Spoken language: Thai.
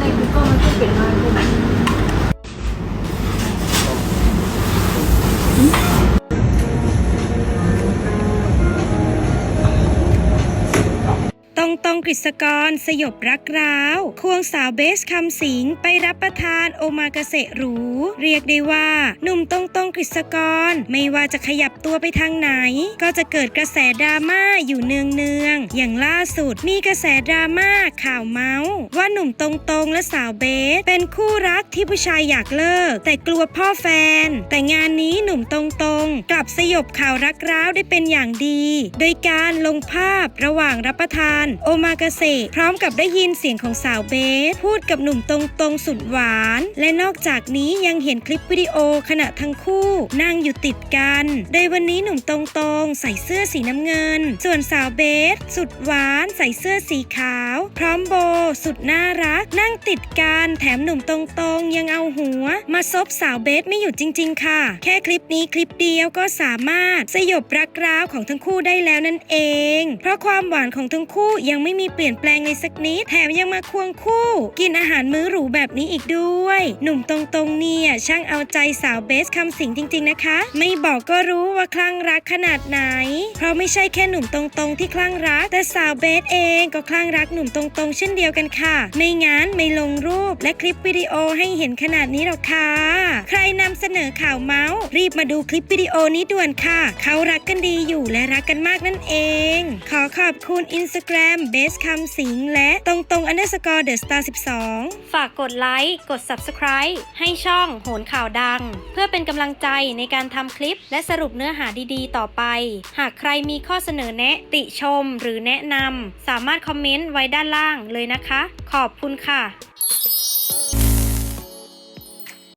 ใน Google มันก็เขียนมาคือ ตรงกฤษกรสยบรักร้าว ควงสาวเบสคำสิงไปรับประทานโอมากาเสะหรู เรียกได้ว่า หนุ่มตรงตรงกฤษกร ไม่ว่าจะขยับตัวไปทางไหน ก็จะเกิดกระแสดราม่าอยู่เนืองเนืองๆอย่างล่าสุดมีกระแสดราม่าข่าวเมาส์ว่าหนุ่มตรงตรงและสาวเบส เป็นคู่รักที่ผู้ชายอยากเลิก แต่กลัวพ่อแฟน แต่งานนี้หนุ่มตรงตรงกลับสยบข่าวรักร้าวได้เป็นอย่างดี โดยการลงภาพระหว่างรับประทานโอมากาเสะพร้อมกับได้ยินเสียงของสาวเบส พูดกับหนุ่มตรงตรงสุดหวาน และนอกจากนี้ยังเห็นคลิปวิดีโอขณะทั้งคู่ นั่งอยู่ติดกัน โดยวันนี้หนุ่มตรงตรงใส่เสื้อสีน้ำเงิน ส่วนสาวเบส สุดหวานใส่เสื้อสีขาว พร้อมโบ สุดน่ารัก นั่งติดกันแถมหนุ่มตรงตรงยังเอาหัว มาซบสาวเบสไม่หยุดจริง ๆ ค่ะ แค่คลิปนี้คลิปเดียวก็สามารถสยบรักร้าวของทั้งคู่ได้แล้วนั่นเอง เพราะความหวานของทั้งคู่ยังังไม่มีเปลี่ยนแปลงเลยสักนิดแถมยังมาควงคู่ กินอาหารมื้อหรูแบบนี้อีกด้วย หนุ่มตรงตรงๆเนี่ยช่างเอาใจสาวเบสคำสิงจริง ๆนะคะ ไม่บอกก็รู้ว่าคลั่งรักขนาดไหน เพราะไม่ใช่แค่หนุ่มตรงๆที่คลั่งรัก แต่สาวเบสเองก็คลั่งรักหนุ่มตรงๆ เช่นเดียวกันค่ะ ไม่งั้นไม่ลงรูปและคลิปวิดีโอให้เห็นขนาดนี้หรอกค่ะ ใครนำเสนอข่าวเมาส์รีบมาดูคลิปวิดีโอนี้ด่วนค่ะ เขารักกันดีอยู่และรักกันมากนั่นเอง ขอขอบคุณอินสตาแกรมเบสคำสิงและตรงตรงอันเดอร์สกอร์เดอะสตาร์12 ฝากกดไลค์ กด subscribe ให้ช่องโหนข่าวดัง เพื่อเป็นกำลังใจในการทำคลิปและสรุปเนื้อหาดีๆ ต่อไป หากใครมีข้อเสนอแนะติชมหรือแนะนำสามารถคอมเมนต์ไว้ด้านล่างเลยนะคะ ขอบคุณค่ะ